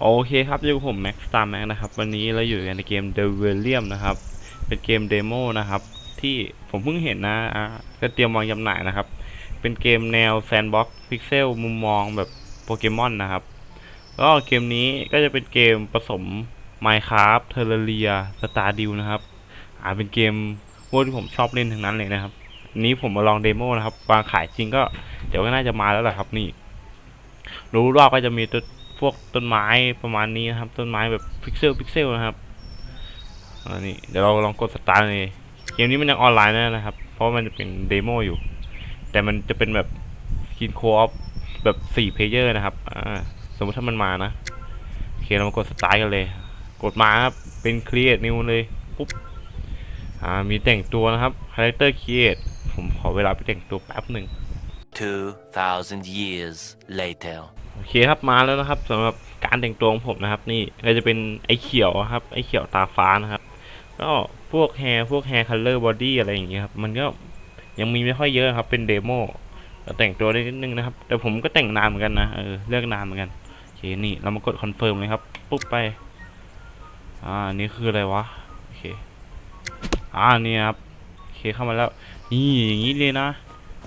โอเคครับอยู่ผมแม็กซ์ตาร์แม็กนะครับ วันนี้เราอยู่กันในเกม The v a l i u m นะครับ เป็นเกมเดโมนะครับ ที่ผมเพิ่งเห็นนะอะก็เตรียมวางจำหน่ายนะครับ เป็นเกมแนวแซนด์บ็อกซ์พิกเซลมุมมองแบบโปเกมอนนะครับ ก็เกมนี้ก็จะเป็นเกมผสม Minecraft Terraria Stardew นะครับ อ่าเป็นเกมพวกที่ผมชอบเล่นทั้งนั้นเลยนะครับ นี้ผมมาลองเดโมนะครับวางขายจริงก็เดี๋ยวก็น่าจะมาแล้วแหละครับนี่ รู้รอบก็จะมีต้น พวกต้นไม้ประมาณนี้นะครับ ต้นไม้แบบพิกเซลพิกเซลนะครับอันนี้เดี๋ยวเราลองกดสตาร์ทเลยเกมนี้มันยังออนไลน์นะครับ เพราะมันจะเป็นเดโมอยู่ แต่มันจะเป็นแบบกินโคออฟแบบ4เพลเยอร์นะครับสมมติถ้ามันมานะโอเคเรามากดสตาร์ทกันเลย กดมาครับเป็น create new เลยปุ๊บอ่ามีแต่งตัวนะครับ character create ผมขอเวลาไปแต่งตัวแป๊บหนึ่ง2,000 years later. โอเคครับมาแล้วนะครับสำหรับการแต่งตัวของผมนะครับ นี่ก็จะเป็นไอ้เขียวครับ ไอ้เขียวตาฟ้านะครับก็พวกแฮร์พวกแฮร์คัลเลอร์บอดี้อะไรอย่างเงี้ยครับ มันก็ยังมีไม่ค่อยเยอะครับ เป็นเดโมก็แต่งตัวได้นิดนึงนะครับ แต่ผมก็แต่งนานเหมือนกันนะเออเลือกนานเหมือนกันโอเคนี่เรามากดคอนเฟิร์มเลยครับปุ๊บไปอ่านี่คืออะไรวะโอเคอ่านี่ครับโอเคเข้ามาแล้วนี่อย่างนี้เลยนะ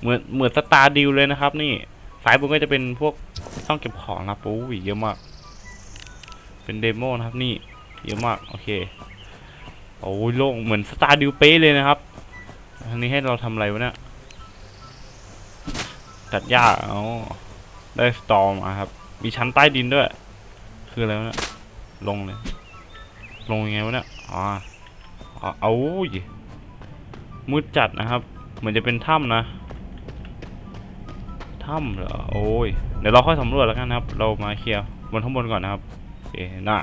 เหมือนเหมือนสตาร์ดิวเลยนะครับ นี่ายบนก็จะเป็นพวกต้องเก็บของนะครับโอ้ยเยอะมาก เป็นเดโมนะครับนี่เยอะมากโอเคโอ้ยโล่งเหมือนสตาร์ดิวเป๊ะเลยนะครับทางนี้ให้เราทำอะไรวะเนี่ยตัดหญ้าอ๋อได้สตอมมาครับ มีชั้นใต้ดินด้วย คืออะไรวะเนี่ยลงเลย ลงยังไงวะเนี่ยอ๋ออ๋อเอาอุ้ยมืดจัดนะครับ เหมือนจะเป็นถ้ำนะ ถ้ำเหรอ โอ้ย เดี๋ยวเราค่อยสำรวจแล้วกันนะครับ เรามาเคลียร์บนข้างบนก่อนนะครับโอเคน่ะ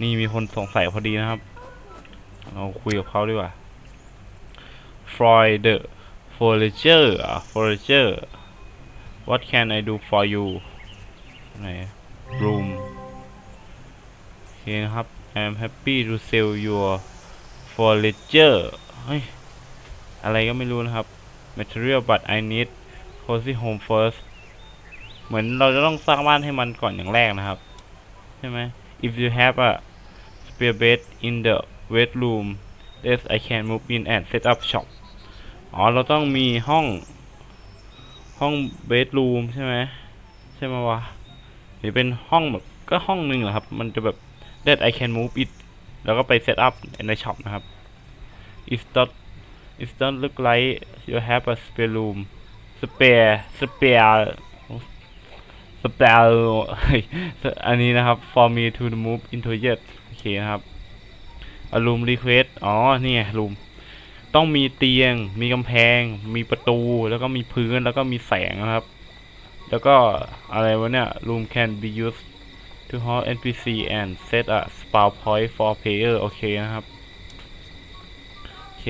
นี่มีคนสงสัยพอดีนะครับ เราคุยกับเขาดีกว่า Freud the Forager อะ Forager What can I do for you ไหน Room โอเคนะครับ I'm happy to sell your Forager เฮ้ย อะไรก็ไม่รู้นะครับ Material but I need cozy home first เหมือนเราจะต้องสร้างบ้านให้มันก่อนอย่างแรกนะครับ ใช่ไหม if you have a spare bed in the bedroom yes I can move in and set up shop อ๋อ เราต้องมีห้อง ห้อง bedroom ใช่ไหมใช่ไหมวะหรือเป็นห้องแบบก็ห้องหนึ่งเหรอครับ มันจะแบบ that I can move it แล้วก็ไป set up ใน shop นะครับ it not it don't look like you have a spare room spare spare spare อันนี้นะครับ for me to move into yet โอเคนะครับ a room request อ๋อ นี่ไง room ต้องมีเตียง มีกำแพง มีประตู แล้วก็มีพื้น แล้วก็มีแสงนะครับ แล้วก็อะไรวะเนี่ย room can be used to host NPC and set a spawn point for player โอเคนะครับ โอเค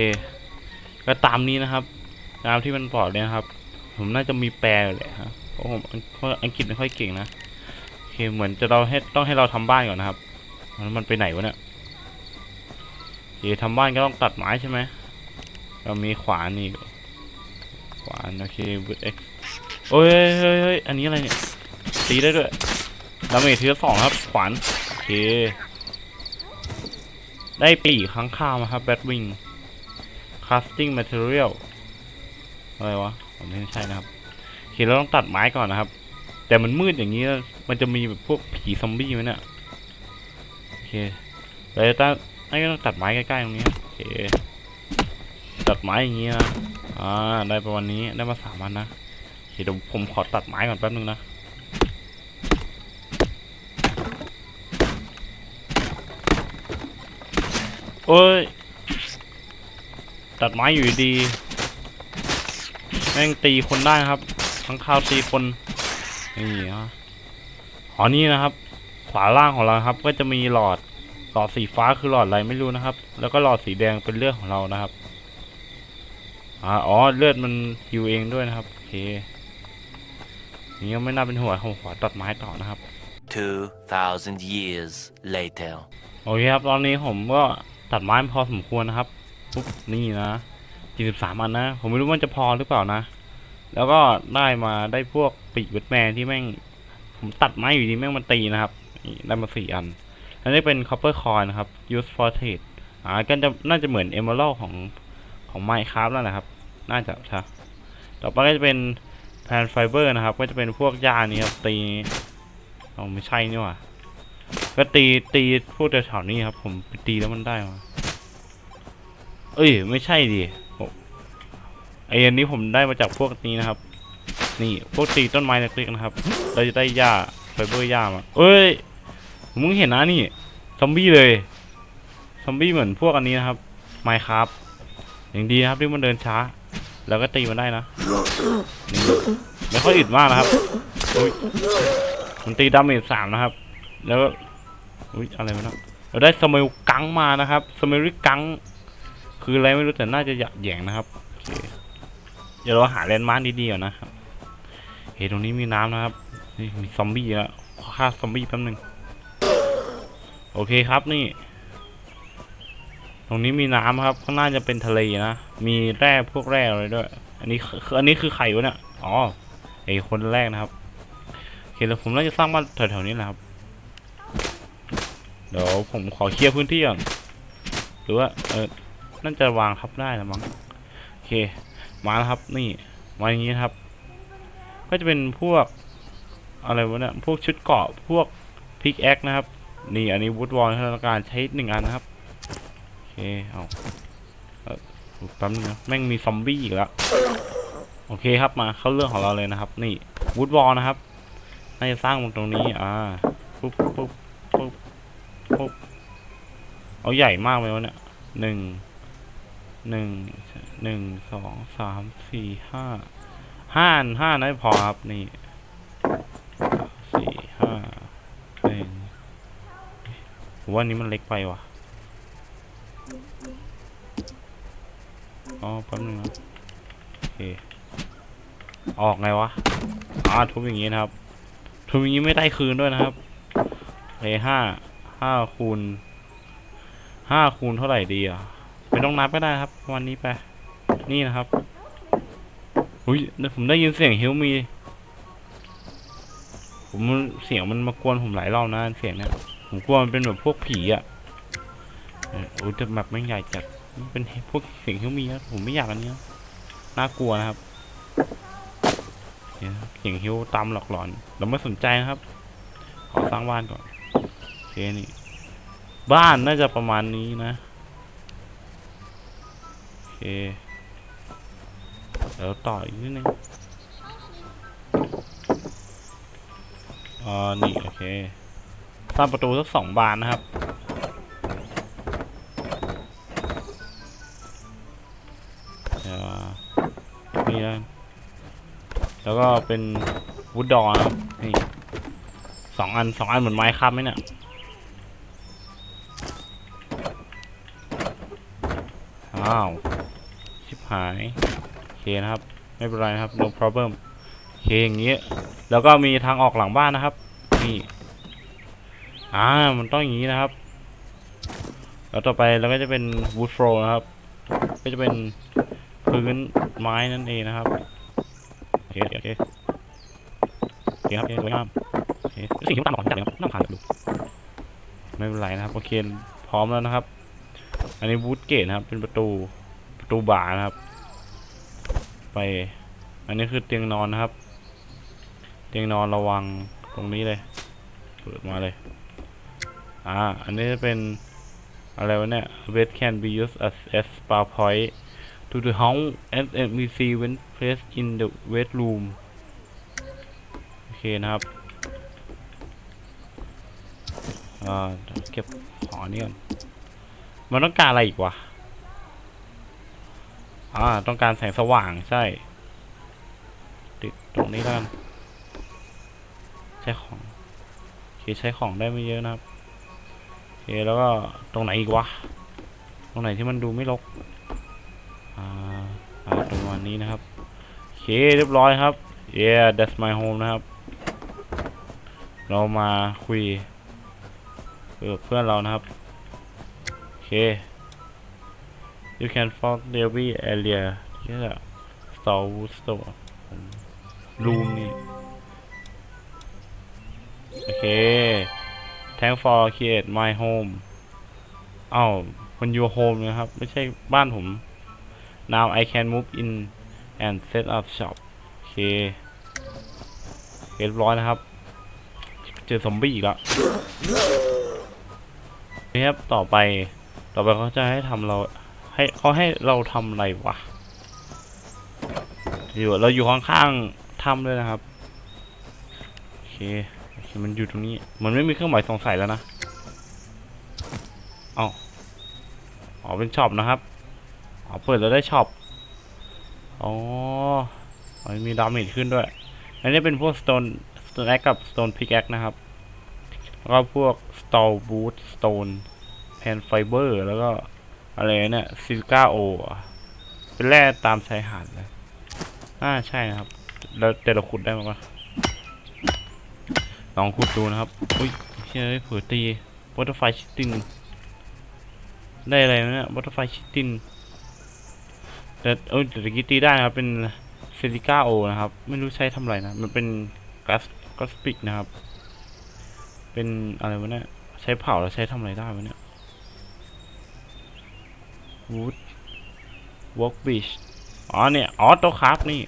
ก็ตามนี้นะครับ ตามที่มันบอกเลยนะครับ ผมน่าจะมีแปลแหละฮะเพราะผมอังเพราะอังกฤษไม่ค่อยเก่งนะโอเคเหมือนจะเราให้ต้องให้เราทำบ้านก่อนนะครับแล้วมันไปไหนวะเนี่ยโอเคทำบ้านก็ต้องตัดไม้ใช่ไหมเรามีขวานนี่ขวานโอเคบุดเอ็กโอ้ยเฮ้ยเฮ้ยอันนี้อะไรเนี่ยตีได้ด้วยดาเมจทีละสองครับ ขวานโอเค ได้ปีกข้างข้าวมาครับแบทวิง casting material อะไรวะ ผมไม่ใช่นะครับโอเคเราต้องตัดไม้ก่อนนะครับ แต่มันมืดอย่างนี้มันจะมีแบบพวกผีซอมบี้ไหมเนี่ยโอเคเราจะต้องให้ต้องตัดไม้ใกล้ๆตรงนี้โอเคตัดไม้อย่างนี้นะอ่าได้ประมาณนี้ได้มาสามอันนะโอเคเดี๋ยวผมขอตัดไม้ก่อนแป๊บนึงนะโอ้ยตัดไม้อยู่ดี แม่งตีคนได้นะครับทั้งข้าวตีคนนี่ฮะอ๋อนี่นะครับ ขวาล่างของเราครับ ก็จะมีหลอดหลอดสีฟ้าคือหลอดอะไรไม่รู้นะครับ แล้วก็หลอดสีแดงเป็นเลือดของเรานะครับอ่าอ๋อเลือดมันฮิวเองด้วยนะครับโอเคนี่ก็ไม่น่าเป็นหัวผมขอตัดไม้ต่อนะครับ 2,000 years later. โอเคครับ ตอนนี้ผมก็ตัดไม้พอสมควรนะครับปุ๊บนี่นะ 43อันนะ ผมไม่รู้ว่ามันจะพอหรือเปล่านะ แล้วก็ได้มาได้พวกปีกเวทแมนที่แม่ง ผมตัดไม้อยู่ดีแม่งมันตีนะครับ ได้มาสี่อัน อันนี้เป็น copper coin นะครับ use for trade อ่าก็จะน่าจะเหมือน emerald ของของ minecraft นั่นแหละครับ น่าจะใช่ต่อไปก็จะเป็น plant fiber นะครับ ก็จะเป็นพวกหญ้านี้ครับตีเอาไม่ใช่นี่หว่าก็ตีตีพวกแถวๆนี้ครับ ผมตีแล้วมันได้มาเอ้ยไม่ใช่ดิ ไอ้อันนี้ผมได้มาจากพวกนี้นะครับ นี่พวกตีต้นไม้เล็กๆนะครับ เราจะได้หญ้าไฟเบอร์หญ้ามาเอ้ยมึงเห็นนะนี่ซอมบี้เลยซอมบี้เหมือนพวกอันนี้นะครับไมค์ครับอย่างดีนะครับที่มันเดินช้า แล้วก็ตีมันได้นะนี่ไม่ค่อยอึดมากนะครับอุ้ยมันตีดาเมจสามนะครับ แล้วก็อุ้ยอะไรวะเนะเราได้สมิลกังมานะครับสมิลกังคืออะไรไม่รู้แต่น่าจะหยักแหยงนะครับโอเค เดี๋ยวเราหาแลนด์มาร์คดีๆก่อนนะครับเฮ้ยตรงนี้มีน้ำนะครับ นี่มีซอมบี้แล้วขอฆ่าซอมบี้แป๊บนึง โอเคครับนี่ ตรงนี้มีน้ำครับ ข้างหน้าจะเป็นทะเลนะ มีแร่พวกแร่อะไรด้วย อันนี้คืออันนี้คือไข่วะเนี่ย อ๋อไอคนแรกนะครับโอเคแล้วผมน่าจะสร้างบ้านแถวๆนี้แหละครับ เดี๋ยวผมขอเคลียร์พื้นที่ก่อน หรือว่าเออน่าจะวางทับได้แล้วมั้ง เค มาแล้วครับ นี่ มาอย่างนี้ครับ ก็จะเป็นพวก อะไรวะเนี่ย พวกชุดเกาะ พวกพิกแอคนะครับ นี่ อันนี้วูดวอลที่เราการใช้หนึ่งอันนะครับ โอเค เอาเออแป๊บนึงนะแม่งมีซอมบี้อีกแล้ว โอเคครับ มาเข้าเรื่องของเราเลยนะครับ นี่วูดวอลนะครับ น่าจะสร้างตรงนี้ อ่า ปุ๊บปุ๊บปุ๊บปุ๊บเอาใหญ่มากเลยวะเนี่ยหนึ่ง หนึ่งหนึ่งสองสามสี่ห้าห้าห้านั้นพอครับนี่สี่ห้าหนึ่งผมว่านี้มันเล็กไปว่ะอ๋อแป๊บนึงนะโอเคออกไงวะอ่าทุบอย่างงี้นะครับ ทุบอย่างงี้ไม่ได้คืนด้วยนะครับโอเคห้าห้าคูณห้าคูณเท่าไหร่ดีอะ ไม่ต้องนับก็ได้ครับ วันนี้ไป นี่นะครับอุ้ยผมได้ยินเสียงเฮลมี ผมเสียงมันมากวนผมหลายรอบนะเสียงเนี่ยผมกลัวมันเป็นแบบพวกผีอะโอ้ยแต่แบบไม่ใหญ่จัดเป็นพวกเสียงเฮลมีนะผมไม่อยากอันนี้น่ากลัวนะครับเสียงเฮลตามหลอกหลอน เราไม่สนใจนะครับ ขอสร้างบ้านก่อนโอเคนี่ บ้านน่าจะประมาณนี้นะ คเดี๋ยวต่ออีกนิดนึงอ๋อนี่โอเคสร้างประตูสักสองบานนะครับ เดี๋ยวนี่นะแล้วก็เป็นวูดดอนะครับนี่สองอันสองอันเหมือนไม้ค้ำไหมเนี่ยอ้าว หายโอเคนะครับ ไม่เป็นไรนะครับ no problem โอเคอย่างนี้ยแล้วก็มีทางออกหลังบ้านนะครับ นี่อ่ามันต้องอย่างนี้นะครับ แล้วต่อไปเราก็จะเป็น wood floor นะครับ ก็จะเป็นพื้นไม้นั่นเองนะครับโอเคโอเคโอเคครับโอเคสวยงามโอเคสิ่งที่ผมตามหลอกจัดเลยครับนั่งผ่านดูไม่เป็นไรนะครับโอเคพร้อมแล้วนะครับ อันนี้วูดเกตนะครับ เป็นประตู ประตูบานะครับ ไป อันนี้คือเตียงนอนนะครับ เตียงนอนระวังตรงนี้เลย เปิดมาเลย อ่า อันนี้จะเป็นอะไรวะเนี่ย bed can be used as a spa point to the house as NPC when placed in the bedroom โอเคนะครับอ่าเก็บของอันนี้ก่อนมันต้องการอะไรอีกวะ อ่า ต้องการแสงสว่างใช่ ติดตรงนี้แล้วกันใช้ของโอเคใช้ของได้ไม่เยอะนะครับโอเคแล้วก็ตรงไหนอีกวะ ตรงไหนที่มันดูไม่รกอ่าอ่าตรงวันนี้นะครับโอเคเรียบร้อยครับ yeah that's my home นะครับ เรามาคุยเพื่อนเรานะครับ โอเค you can find Derby area ที่จะ Star Wood Store รูมนี่ โอเค thank for create my home อ้าวมัน your home นะครับ ไม่ใช่บ้านผม now I can move in and set up shop โอเคเรียบร้อยนะครับ เจอซอมบี้อีกแล้วนี่ครับต่อไป ต่อไปเขาจะให้ทำเรา ให้เขาให้เราทำอะไรวะอยู่เราอยู่ข้างๆถ้ำด้วยนะครับโอเคโอเคมันอยู่ตรงนี้มันไม่มีเครื่องหมายสงสัยแล้วนะเอ้าอ๋อเป็นช็อปนะครับอ๋อเปิดแล้วได้ช็อปอ๋อมันมีดาเมจขึ้นด้วยอันนี้เป็นพวก stone stone axe กับ stone pickaxe นะครับแล้วก็พวก stone boot stone pan fiber แล้วก็ อะไรเนี่ย silica ore อเป็นแร่ตามชายหาดเลยอ่าใช่นะครับ แล้วแต่เราขุดได้ไหมวะลองขุดดูนะครับ อุ้ยเชื่อเผื่อตีบัตเตอร์ไฟชิตตินได้อะไรวะเนี่ยบัตเตอร์ไฟชิตตินแต่เอ้ยแต่ตะกี้ตีได้นะครับ เป็นซิลิก้าโอนะครับ ไม่รู้ใช้ทำอะไรนะ มันเป็นก๊าซก๊าซปิกนะครับ เป็นอะไรวะเนี่ย ใช้เผาแล้วใช้ทำอะไรได้วะเนี่ย wood workbench อ๋อเนี่ยอ๋อโตคราฟนี่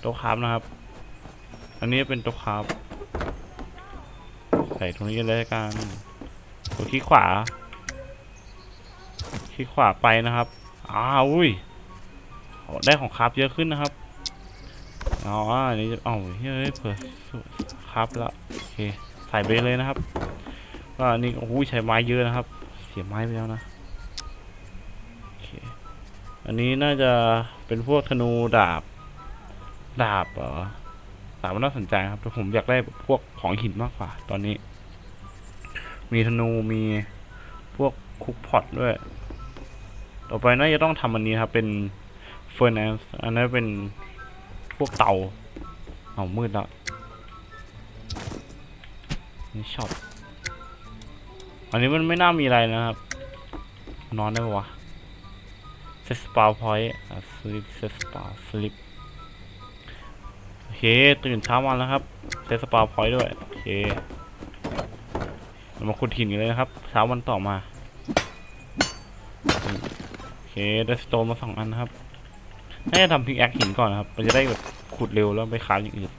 โตคราฟนะครับ อันนี้เป็นโตคราฟใส่ตรงนี้เลยกันกดคลิกขวาคลิกขวาไปนะครับอ้าวอุ้ยได้ของคราฟเยอะขึ้นนะครับอ๋ออันนี้จะเอ้าเฮ้ยเผื่อคราฟแล้วโอเคใส่ไปเลยนะครับก็อันนี้โอ้ยใช้ไม้เยอะนะครับ เสียไม้ไปแล้วนะ อันนี้น่าจะเป็นพวกธนูดาบ ดาบเหรอดาบมันน่าสนใจครับแต่ผมอยากได้พวกของหินมากกว่า ตอนนี้ มีธนูมีพวกคุกพอตด้วย ต่อไปน่าจะต้องทำอันนี้ครับ เป็นเฟอร์น c e อันนั้นเป็นพวกเตาเอามืดแล้วนี่ช็อปอันนี้มันไม่น่ามีอะไรนะครับ นอนได้ปะวะ เซสปาพอยต์สลิปเซสปาสลิปโอเค ตื่นเช้ามาแล้วครับเซสปาพอยต์ด้วย โอเคเรามาขุดหินกันเลยนะครับ เช้าวันต่อมา โอเค ได้สโตนมาสองอันนะครับน่าจะทำพิกแอคหินก่อนนะครับ มันจะได้แบบขุดเร็วแล้วไปขายอย่างอื่น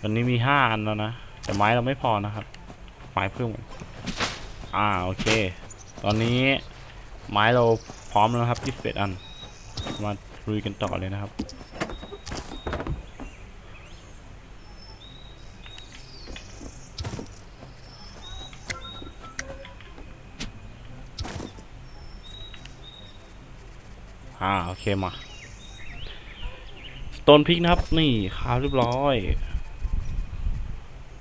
ตอนนี้มีห้าอันแล้วนะ แต่ไม้เราไม่พอนะครับ ไม้เพิ่มก่อนอ่า โอเค ตอนนี้ไม้เรา พร้อมแล้วครับ21อัน มาลุยกันต่อเลยนะครับอ่าโอเคมาสโตนพิกนะครับ นี่คราวเรียบร้อย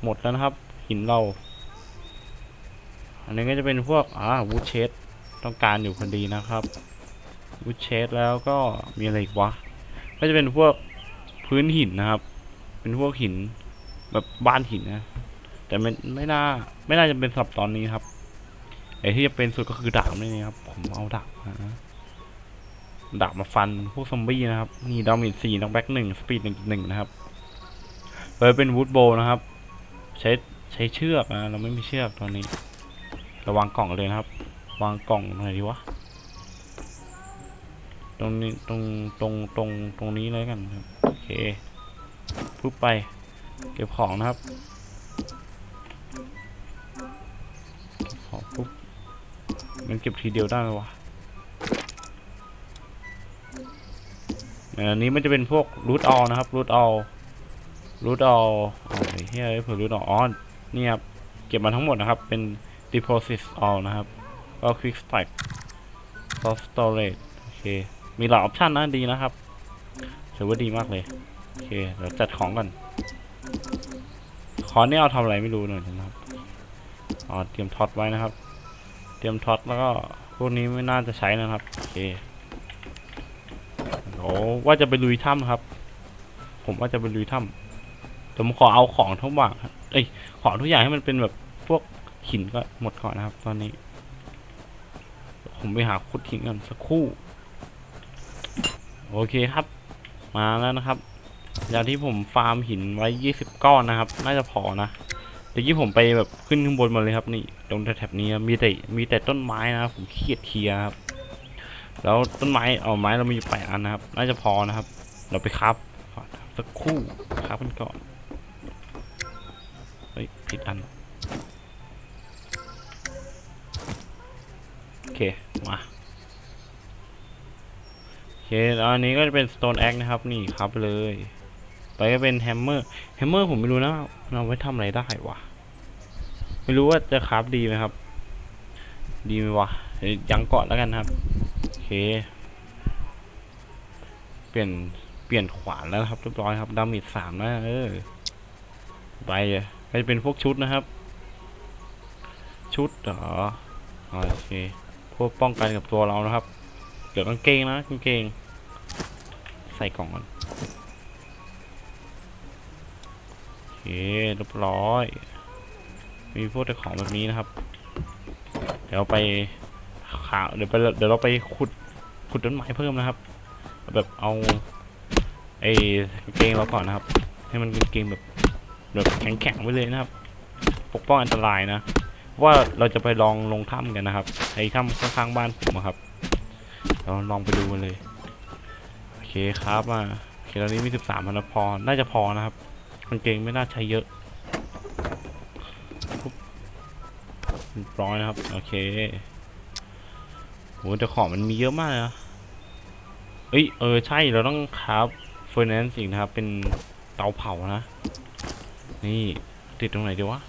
หมดแล้วนะครับ หินเรา อันนี้ก็จะเป็นพวกอ่าวูดเชด ต้องการอยู่พอดีนะครับวูดเชดแล้วก็มีอะไรอีกวะ ก็จะเป็นพวกพื้นหินนะครับ เป็นพวกหินแบบบ้านหินนะ แต่ไม่ไม่น่าไม่น่าจะเป็นสำหรับตอนนี้ครับไอ้ที่จะเป็นสุดก็คือดาบนี่ครับ ผมเอาดาบมาดาบมาฟันพวกซอมบี้นะครับ นี่ดาเมจสี่นักแบ็กหนึ่งสปีดหนึ่งหนึ่งนะครับเลยเป็นวูดโบนะครับ ใช้ใช้เชือกนะเราไม่มีเชือกตอนนี้ ระวังกล่องเลยนะครับ วางกล่องตรงไหนดีวะ ตรงนี้ตรงตรงตรงตรงนี้เลยกันครับ โอเคปุ๊บไป เก็บของนะครับของปุ๊บมันเก็บทีเดียวได้ไหมวะอันนี้มันจะเป็นพวกรูทออนะครับรูทออรูทอออ๋อเฮ้ยเผื่อรูทอออ๋อนี่ครับเก็บมาทั้งหมดนะครับเป็น deposit all นะครับ ก็ quick strike soft storage โอเค มีหลายออปชันนะดีนะครับถือว่าดีมากเลย โอเคเดี๋ยวจัดของก่อนคอนนี่เอาทำอะไรไม่รู้หน่อยนะครับอ๋อเตรียมท็อตไว้นะครับ เตรียมท็อตแล้วก็พวกนี้ไม่น่าจะใช้นะครับโอเคโอ้ว่าจะไปลุยถ้ำครับ ผมว่าจะไปลุยถ้ำแต่ผมขอเอาของทุกอย่างครับเอ้ยของทุกอย่างให้มันเป็นแบบพวกหินก็หมดก่อนนะครับ ตอนนี้ ผมไปหาขุดหินกันสักครู่ โอเคครับ มาแล้วนะครับอย่างที่ผมฟาร์มหินไว้20ก้อนนะครับ น่าจะพอนะแต่กี้ผมไปแบบขึ้นข้างบนมาเลยครับนี่ตรงแถบนี้มีแต่มีแต่ต้นไม้นะผมขี้เกียจเคลียครับ แล้วต้นไม้เอาไม้เรามีอยู่แปดอันนะครับ น่าจะพอนะครับ เราไปครับสักครู่ครับกันก่อนเฮ้ยผิดอัน เคมาโอเคแล้วอันนี้ก็จะเป็น Stone Axe นะครับ นี่ครับเลย ไปก็เป็นแฮมเมอร์แฮมเมอร์ผมไม่รู้นะเอาไว้ทำอะไรได้วะไม่รู้ว่าจะคราฟดีไหมครับ ดีไหมวะยังก่อนแล้วกันครับโอเค เปลี่ยนเปลี่ยนขวานแล้วครับเรียบร้อยครับดาเมจสามนะเออไปเลยก็จะเป็นพวกชุดนะครับ ชุดเหรออ๋อโอเค พวกป้องกันกับตัวเรานะครับ เดี๋ยวกางเกงนะกางเกง ใส่กล่องก่อนโอเคเรียบร้อย มีพวกแต่ของแบบนี้นะครับ เดี๋ยวไปขาเดี๋ยวไปเดี๋ยวเราไปขุดขุดต้นไม้เพิ่มนะครับ แบบเอาไอ้กางเกงเราก่อนนะครับ ให้มันกางเกงแบบแบบแข็งๆไว้เลยนะครับ ปกป้องอันตรายนะ ว่าเราจะไปลองลงถ้ำกันนะครับไอ้ถ้ำข้างๆบ้านผมอะครับ เราลองไปดูกันเลย โอเคครับมาโอเคตอนนี้มีสิบสามพันพอ น่าจะพอนะครับกางเกงไม่น่าใช้เยอะปุ๊บเรียบร้อยนะครับ โอเคโหแต่ของมันมีเยอะมากนะเอ้ยเออใช่เราต้องครับเฟอร์นันซ์อีกนะครับ เป็นเตาเผานะ นี่ติดตรงไหนดีวะ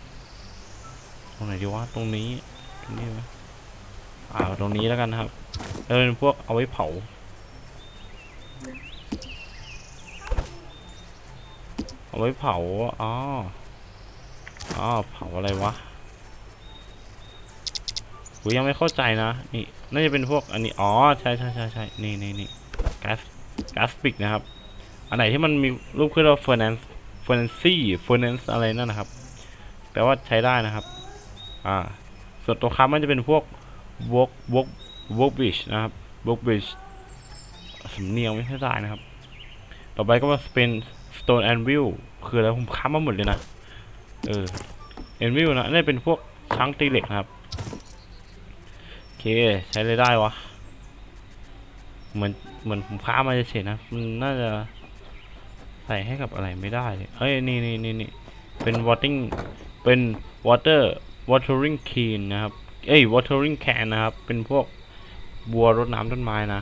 รงไหนดีวะตรงนี้ตรงนี้ไหมอ่าตรงนี้แล้วกันนะครับแล้วเป็นพวกเอาไว้เผาเอาไว้เผาอ๋ออ๋อเผาอะไรวะกูยังไม่เข้าใจนะนี่น่าจะเป็นพวกอันนี้อ๋อใช่ใช่ใช่ใช่นี่นี่นี่ก๊าซก๊าซปิกนะครับ อันไหนที่มันมีรูปขึ้นว่า furnace furnace furnace อะไรนั่นนะครับแปลว่าใช้ได้นะครับ อ่าส่วนตัวค้ำมันจะเป็นพวก work work workbench นะครับ workbench สำเนียงไม่ค่ได้นะครับ ต่อไปก็มาเป็น stone anvil คืออะไรผมค้ำมาหมดเลยนะ เออ anvil นะนี่เป็นพวกช้างตีเหล็กนะครับ โอเค ใช้เลยได้วะ เหมือนเหมือนผมค้ามาเฉยนะ มันน่าจะใส่ให้กับอะไรไม่ได้เลยเฮ้ย นี่นี่นี่นี่เป็น watering เป็น water watering can นะครับ เอ้ย watering can นะครับ เป็นพวกบัวรดน้ำต้นไม้นะ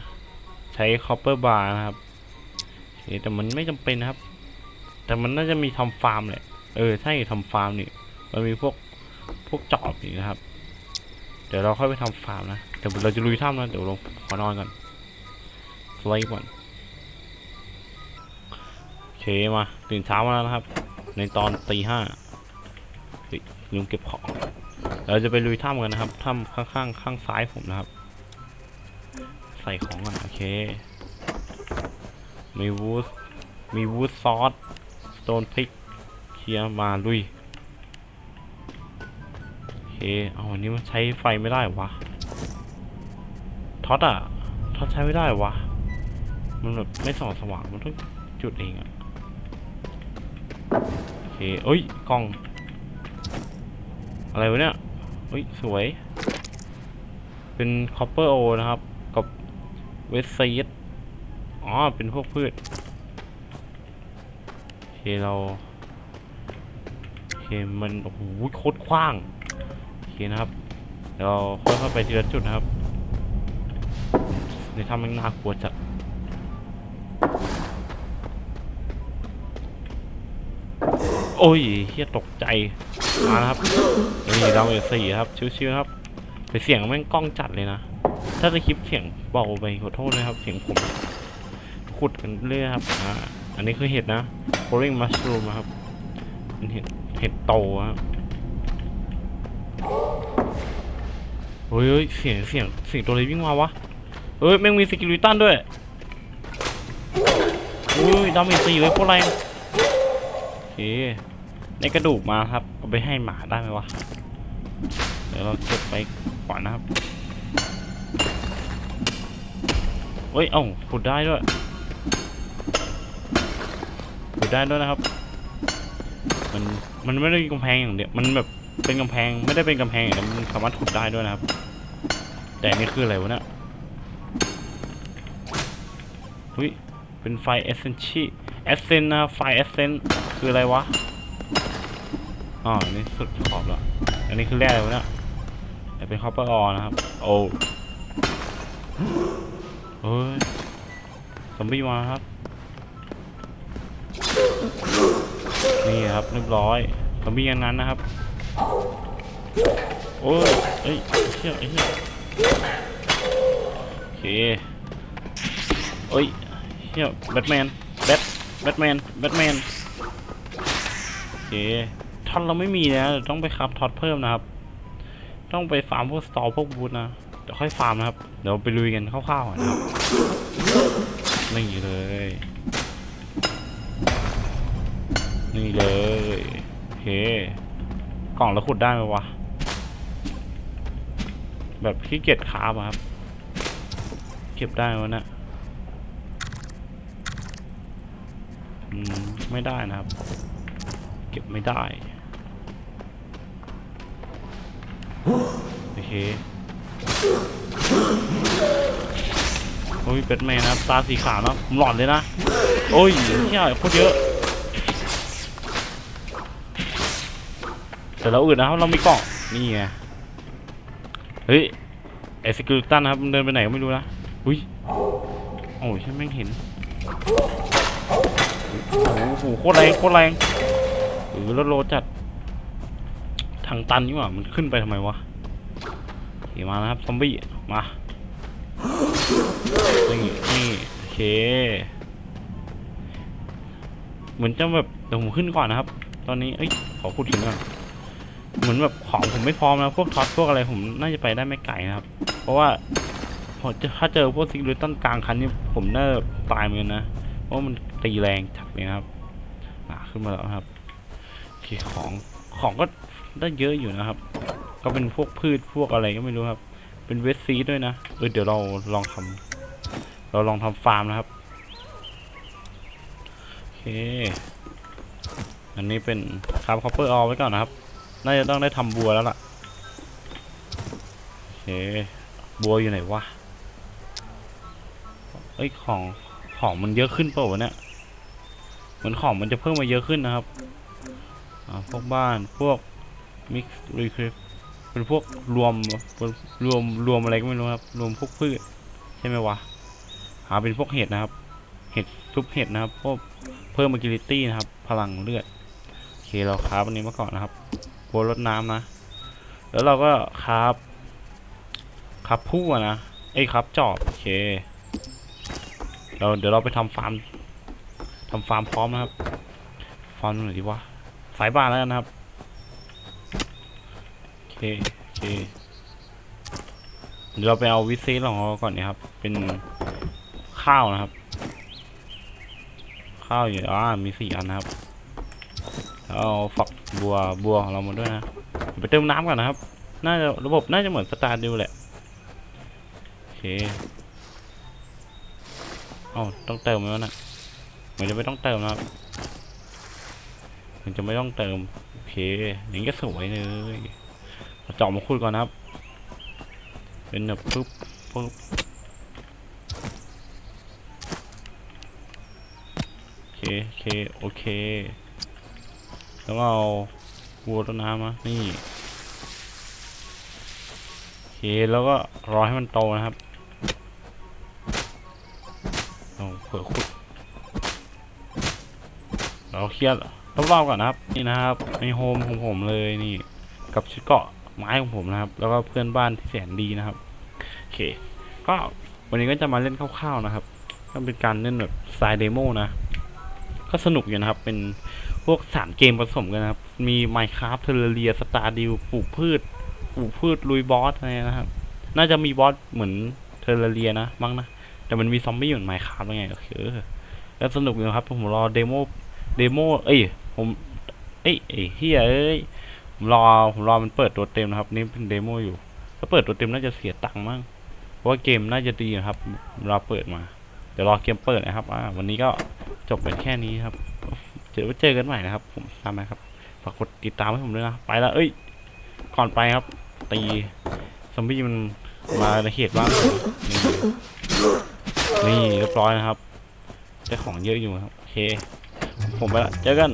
ใช้ copper bar นะครับ แต่มันไม่จำเป็นนะครับ แต่มันน่าจะมีทำฟาร์มแหละ เออ ใช่ทำฟาร์มนี่ มันมีพวก พวกจอบนี่นะครับ เดี๋ยวเราค่อยไปทำฟาร์มนะ เดี๋ยวเราจะลุยถ้ำนะ เดี๋ยวลงขอนอนก่อนสไลด์ก่อนโอเคมาตื่นเช้ามาแล้วนะครับ ในตอนตีห้าลืมเก็บของ เราจะไปลุยถ้ำกันนะครับถ้ำข้างข้างๆข้างซ้ายผมนะครับ ใส่ของก่อนโอเค มีวูดมีวูดซอสสโตนพิกเคลียร์มาลุยโอเคเอาอันนี้มันใช้ไฟไม่ได้วะท็อตอะท็อตใช้ไม่ได้วะมันแบบไม่ส่องสว่างมันต้องจุดเองอะโอเคเอ้ยกล้อง อะไรวะเนี่ย เฮ้ยสวย เป็นคอปเปอร์โอนะครับ กับเวสซีดอ๋อ เป็นพวกพืชโอเคเราโอเคมันโอ้โหโคตรกว้างโอเคนะครับเราค่อยๆไปทีละจุดนะครับในถ้ำมันน่ากลัวจัด โอ้ยเฮียตกใจ มาแล้วครับ นี่เราเอสี่ครับ ชิวๆครับแต่เสียงแม่งกล้องจัดเลยนะ ถ้าจะคลิปเสียงเบาไปขอโทษนะครับ เสียงผม ขุดกันเรื่อยครับ อ่า อันนี้คือเห็ดนะ pouring mushroom ครับเป็นเห็ด เห็ดโตครับเฮ้ยเฮ้ยเสียง เสียง เสียงตัวอะไรวิ่งมาวะ เฮ้ย แม่งมีสกิลิตันด้วยอุ้ยดาเมจสี่เลยโคตรแรงโอเค ในกระดูกมาครับเอาไปให้หมาได้ไหมวะ เดี๋ยวเราเก็บไปก่อนนะครับเฮ้ยเอ้าขุดได้ด้วยขุดได้ด้วยนะครับ มันมันไม่ได้มีกำแพงอย่างเดียวมันแบบเป็นกำแพงไม่ได้เป็นกำแพงอย่างเดียวมันสามารถขุดได้ด้วยนะครับ แต่นี่คืออะไรวะเนี่ยหุ้ยเป็นไฟเอเซนชีเอเซนนะไฟเอเซนคืออะไรวะ อ๋ออันนี่สุดขอบแล้ว อันนี้คือแร่อะไรวะเนี่ยเป็นคอปเปอร์ออนะครับ โอ้เฮ้ยซอมบี้มาครับ นี่ครับเรียบร้อยซอมบี้อย่างนั้นนะครับ โอ้ยเอ้ยเชี่ยไอ้เหี้ยโอเคเอ้ยเชี่ยแบทแมน แบท แบทแมน แบทแมน โอเค ท็อตเราไม่มีนะต้องไปครับท็อตเพิ่มนะครับ ต้องไปฟาร์มพวกสตอพวกบูธนะเดี๋ยวค่อยฟาร์มนะครับ เดี๋ยวไปลุยกันคร่าวๆนะครับนี่เลย นี่เลยโอเคกล่องแล้วขุดได้ไหมวะ แบบขี้เกียจคาบครับ เก็บได้วะเนะอืมไม่ได้นะครับ เก็บไม่ได้ โอเคโอ้ยเป็ดแมนนะตาสีขาวนะผมหลอนเลยนะ โอ้ยเฮียโคตรเยอะ แต่เราอื่นนะครับเรามีกล่องนี่ไงเฮ้ยไอสกิลตันนะครับเดินไปไหนก็ไม่รู้นะอุ้ยโอ้ยฉันไม่งเห็นโอ้โหโคตรแรงโคตรแรงเออรถโลจัด ทางตันนี่หว่ามันขึ้นไปทำไมวะเขี่มานะครับซอมบี้มานี่นี่โอเค เหมือนจะแบบเดี๋ยวผมขึ้นก่อนนะครับ ตอนนี้เอ้ยขอพูดถึงก่อนเหมือนแบบของผมไม่พร้อมนะพวกท็อตพวกอะไรผมน่าจะไปได้ไม่ไกลนะครับ เพราะว่าพอจะถ้าเจอพวกซิกลิตันกลางคันนี่ผมน่าจะตายเหมือนนะเพราะมันตีแรงจัดเลยนะครับ อ่าขึ้นมาแล้วนะครับโอเคของ ของก็ได้เยอะอยู่นะครับ ก็เป็นพวกพืชพวกอะไรก็ไม่รู้ครับ เป็นเวสซีด้วยนะเออเดี๋ยวเราลองทำเราลองทำฟาร์มนะครับโอเค อันนี้เป็นคาร์บคอปเปอร์ออไว้ก่อนนะครับน่าจะต้องได้ทำบัวแล้วล่ะโอเคบัวอยู่ไหนวะเอ้ยของของมันเยอะขึ้นเปล่าวะเนี่ยเหมือนของมันจะเพิ่มมาเยอะขึ้นนะครับ พวกบ้านพวกมิกซ์รีคริฟเป็นพวกรวมรวมรวมอะไรก็ไม่รู้ครับ รวมพวกพืชใช่ไหมวะหาเป็นพวกเห็ดนะครับ เห็ดซุปเห็ดนะครับพวกเพิ่ม agility นะครับ พลังเลือดโอเคเราคราฟอันนี้มาก่อนนะครับบัวรดน้ำนะ แล้วเราก็ครับครับผู้นะไอ้ยครับจอบโอเคเราเดี๋ยวเราไปทำฟาร์มทำฟาร์มพร้อมนะครับ ฟาร์มตรงไหนดีวะ สายบ้านแล้วกันนะครับ โอเคโอเคเดี๋ยวเราไปเอาวิเศษของเราก่อนนะครับ เป็นข้าวนะครับ ข้าวอยู่อ่ามีสี่อันนะครับแล้วเอาฝักบัวบัวของเรามาด้วยนะไปเติมน้ำก่อนนะครับ น่าจะระบบน่าจะเหมือนสตาร์ดิวแหละโอเคเอ้าต้องเติมไหมวนะเหมือนจะไม่ต้องเติมนะครับ มันจะไม่ต้องเติมโอเคอย่างนี้ก็สวยเลยเราจาะมาคุยก่อนนะครับ เป็นแบบปึ๊บปึ๊บโอเคโอเคโอเค แล้วเอาวัวต้นน้ำมานี่โอเคแล้วก็รอให้มันโตนะครับเอาเผื่อขุดเราเคลียร์ รอบๆก่อนนะครับ นี่นะครับในโฮมของผมเลยนี่ กับชุดเกาะไม้ของผมนะครับ แล้วก็เพื่อนบ้านที่แสนดีนะครับโอเค ก็วันนี้ก็จะมาเล่นคร่าวๆนะครับก็เป็นการเล่นแบบสายเดโมนะ ก็สนุกอยู่นะครับ เป็นพวกสามเกมผสมกันนะครับ มี Minecraft เทเลเรียสตาร์ดิวปลูกพืช ปลูกพืชลุยบอสอะไรนะครับ น่าจะมีบอสเหมือนเทเลเรียนะมั้งนะ แต่มันมีซอมบี้เหมือน Minecraft แล้วไงโอเคเอแล้วสนุกอยู่นะครับ ผมรอเดโม เดโมเอ้ยผมเอ้ยเฮียเอ้ยผมรอผมรอมันเปิดตัวเต็มนะครับ นี่เป็นเดโมอยู่ ถ้าเปิดตัวเต็มน่าจะเสียตังค์มั้งเพราะว่าเกมน่าจะดีนะครับรอเปิดมาเดี๋ยวรอเกมเปิดนะครับอ่าวันนี้ก็จบไปแค่นี้ครับเจอเจอกันใหม่นะครับ ผมตามนะครับฝากกดติดตามให้ผมด้วยนะไปแล้วเอ้ย ก่อนไปครับ ตีซอมบี้มันมาในเขตบ้างนี่เรียบร้อยนะครับได้ของเยอะอยู่ครับโอเค ผมไปละเจอกัน